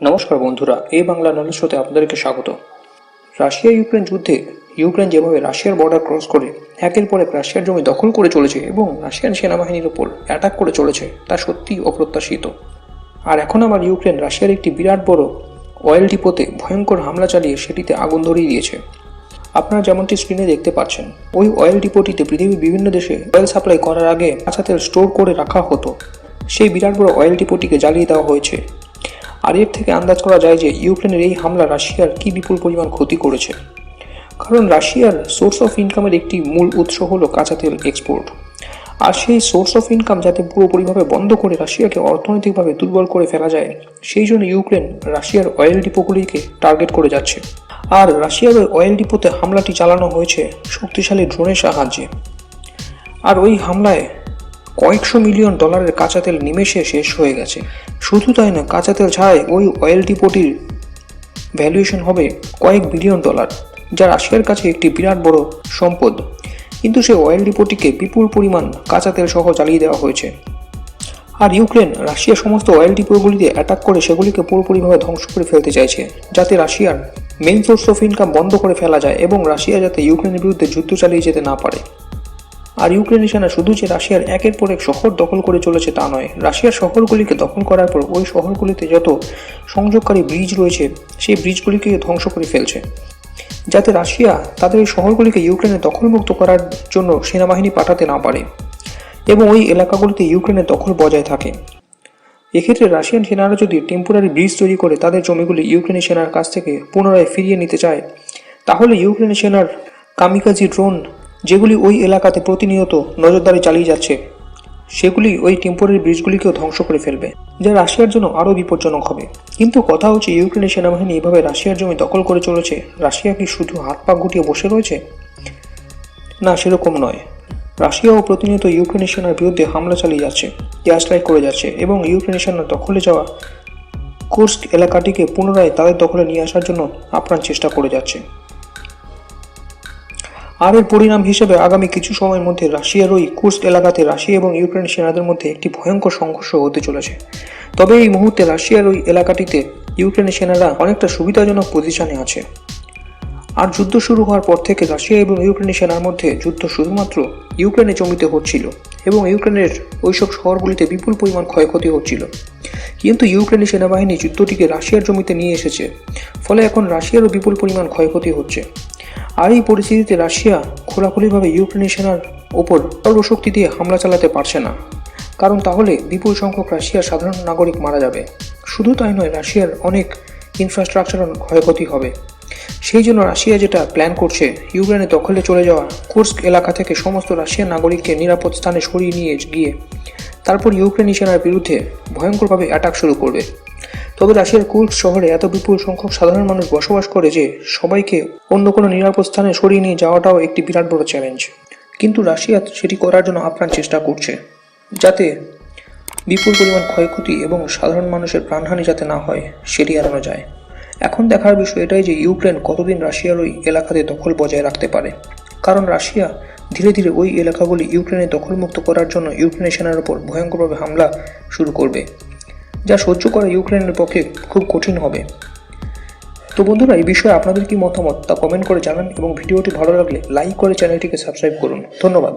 নমস্কার বন্ধুরা, এই বাংলা নলেজ শোতে আপনাদেরকে স্বাগত। রাশিয়া ইউক্রেন যুদ্ধে, ইউক্রেন যেভাবে রাশিয়ার বর্ডার ক্রস করে, একের পর এক রাশিয়ার জমি দখল করে চলেছে এবং রাশিয়ান সেনাবাহিনীর ওপর অ্যাটাক করে চলেছে, তা সত্যিই অপ্রত্যাশিত। আর এখন আবার ইউক্রেন রাশিয়ার একটি বিরাট বড় অয়েল ডিপোতে ভয়ঙ্কর হামলা চালিয়ে সেটিতে আগুন ধরিয়ে দিয়েছে। আপনারা যেমনটি স্ক্রিনে দেখতে পাচ্ছেন, ওই অয়েল ডিপোটিতে পৃথিবীর বিভিন্ন দেশে অয়েল সাপ্লাই করার আগে কাঁচা তেল স্টোর করে রাখা হতো। সেই বিরাট বড় অয়েল ডিপোটিকে জ্বালিয়ে দেওয়া হয়েছে। আর এর থেকে আন্দাজ করা যায় যে ইউক্রেনের এই হামলা রাশিয়ার কি বিপুল পরিমাণ ক্ষতি করেছে। কারণ রাশিয়ার সোর্স অফ ইনকামের একটি মূল উৎস হলো কাঁচা তেল এক্সপোর্ট আর সেই সোর্স অফ ইনকাম যাতে পুরোপুরিভাবে বন্ধ করে রাশিয়াকে অর্থনৈতিকভাবে দুর্বল করে ফেলা যায়, সেই জন্য ইউক্রেন রাশিয়ার অয়েল ডিপোগুলিকে টার্গেট করে যাচ্ছে। আর রাশিয়ার ওই অয়েল ডিপোতে হামলাটি চালানো হয়েছে শক্তিশালী ড্রোনের সাহায্যে। আর ওই হামলায় কয়েকশো মিলিয়ন ডলারের কাঁচা তেল নিমেষে শেষ হয়ে গেছে। শুধু তাই না, কাঁচা তেল ছাড়াই ওই অয়েল ডিপোটির ভ্যালুয়েশন হবে কয়েক বিলিয়ন ডলার, যা রাশিয়ার কাছে একটি বিরাট বড় সম্পদ। কিন্তু সেই অয়েল ডিপোটিকে বিপুল পরিমাণ কাঁচা তেল সহ জ্বালিয়ে দেওয়া হয়েছে। আর ইউক্রেন রাশিয়ার সমস্ত অয়েল ডিপোগুলিতে অ্যাটাক করে সেগুলিকে পুরোপুরিভাবে ধ্বংস করে ফেলতে চাইছে, যাতে রাশিয়ার মেন সোর্স অফ ইনকাম বন্ধ করে ফেলা যায় এবং রাশিয়া যাতে ইউক্রেনের বিরুদ্ধে যুদ্ধ চালিয়ে যেতে না পারে। আর ইউক্রেনের সেনা শুধু যে রাশিয়ার একের পর এক শহর দখল করে চলেছে তা নয়, রাশিয়ার শহরগুলিকে দখল করার পর ওই শহরগুলিতে যত সংযোগকারী ব্রিজ রয়েছে, সেই ব্রিজগুলিকে ধ্বংস করে ফেলছে। যাতে রাশিয়া তাদের এই শহরগুলিকে ইউক্রেনে দখলমুক্ত করার জন্য সেনাবাহিনী পাঠাতে না পারে এবং ওই এলাকাগুলিতে ইউক্রেনের দখল বজায় থাকে। এক্ষেত্রে রাশিয়ান সেনারা যদি টেম্পোরারি ব্রিজ তৈরি করে তাদের জমিগুলি ইউক্রেনের সেনার কাছ থেকে পুনরায় ফিরিয়ে নিতে চায়, তাহলে ইউক্রেনের সেনার কামিকাজি ড্রোন যেগুলি ওই এলাকাতে প্রতিনিয়ত নজরদারি চালিয়ে যাচ্ছে, সেগুলি ওই টেম্পোরারি ব্রিজগুলিকেও ধ্বংস করে ফেলবে, যা রাশিয়ার জন্য আরও বিপজ্জনক হবে। কিন্তু কথা হচ্ছে, ইউক্রেনের সেনাবাহিনী এভাবে রাশিয়ার জমি দখল করে চলেছে। রাশিয়া কি শুধু হাত পা গুটিয়ে বসে রয়েছে? না, সেরকম নয়। রাশিয়াও প্রতিনিয়ত ইউক্রেনের সেনার বিরুদ্ধে হামলা চালিয়ে যাচ্ছে এয়ার স্ট্রাইক করে যাচ্ছে এবং ইউক্রেনের সেনার দখলে যাওয়া কুর্স্ক এলাকাটিকে পুনরায় তাদের দখলে নিয়ে আসার জন্য আপ্রাণ চেষ্টা করে যাচ্ছে। আর এর পরিণাম হিসেবে আগামী কিছু সময়ের মধ্যে রাশিয়ার ওই কুর্স্ক এলাকাতে রাশিয়া এবং ইউক্রেন সেনাদের মধ্যে একটি ভয়ঙ্কর সংঘর্ষ হতে চলেছে। তবে এই মুহূর্তে রাশিয়ার ওই এলাকাটিতে ইউক্রেনের সেনারা অনেকটা সুবিধাজনক পজিশনে আছে। আর যুদ্ধ শুরু হওয়ার পর থেকে রাশিয়া এবং ইউক্রেনের সেনার মধ্যে যুদ্ধ শুধুমাত্র ইউক্রেনে জমিতে হচ্ছিল এবং ইউক্রেনের ওইসব শহরগুলিতে বিপুল পরিমাণ ক্ষয়ক্ষতি হচ্ছিল। কিন্তু ইউক্রেনের সেনাবাহিনী যুদ্ধটিকে রাশিয়ার জমিতে নিয়ে এসেছে, ফলে এখন রাশিয়ারও বিপুল পরিমাণ ক্ষয়ক্ষতি হচ্ছে। আর এই পরিস্থিতিতে রাশিয়া খোলাখুলিভাবে ইউক্রেনের সেনার ওপর সর্বশক্তি দিয়ে হামলা চালাতে পারছে না। কারণ তাহলে বিপুল সংখ্যক রাশিয়ার সাধারণ নাগরিক মারা যাবে। শুধু তাই নয়, রাশিয়ার অনেক ইনফ্রাস্ট্রাকচার ক্ষয়ক্ষতি হবে। সেই জন্য রাশিয়া যেটা প্ল্যান করছে, ইউক্রেনে দখলে চলে যাওয়া কুর্স্ক এলাকা থেকে সমস্ত রাশিয়ান নাগরিককে নিরাপদ স্থানে সরিয়ে নিয়ে গিয়ে, তারপর ইউক্রেনি সেনার বিরুদ্ধে ভয়ঙ্করভাবে অ্যাটাক শুরু করবে। তবে রাশিয়ার কুর্স্ক শহরে এত বিপুল সংখ্যক সাধারণ মানুষ বসবাস করে যে, সবাইকে অন্য কোনো নিরাপদ স্থানে সরিয়ে নিয়ে যাওয়াটাও একটি বিরাট বড় চ্যালেঞ্জ কিন্তু রাশিয়া সেটি করার জন্য আপ্রাণ চেষ্টা করছে, যাতে বিপুল পরিমাণ ক্ষয়ক্ষতি এবং সাধারণ মানুষের প্রাণহানি যাতে না হয়, সেটি এড়ানো যায়। এখন দেখার বিষয় এটাই যে ইউক্রেন কতদিন রাশিয়ার ওই এলাকাতে দখল বজায় রাখতে পারে। কারণ রাশিয়া ধীরে ধীরে ওই এলাকাগুলি ইউক্রেনে দখলমুক্ত করার জন্য ইউক্রেনের সেনার ওপর ভয়ঙ্করভাবে হামলা শুরু করবে, যা সহ্য করা ইউক্রেনের পক্ষে খুব কঠিন হবে। তো বন্ধুরা, এই বিষয়ে আপনাদের কি মতামত তা কমেন্ট করে জানান এবং ভিডিওটি ভালো লাগলে লাইক করে চ্যানেলটিকে সাবস্ক্রাইব করুন। ধন্যবাদ।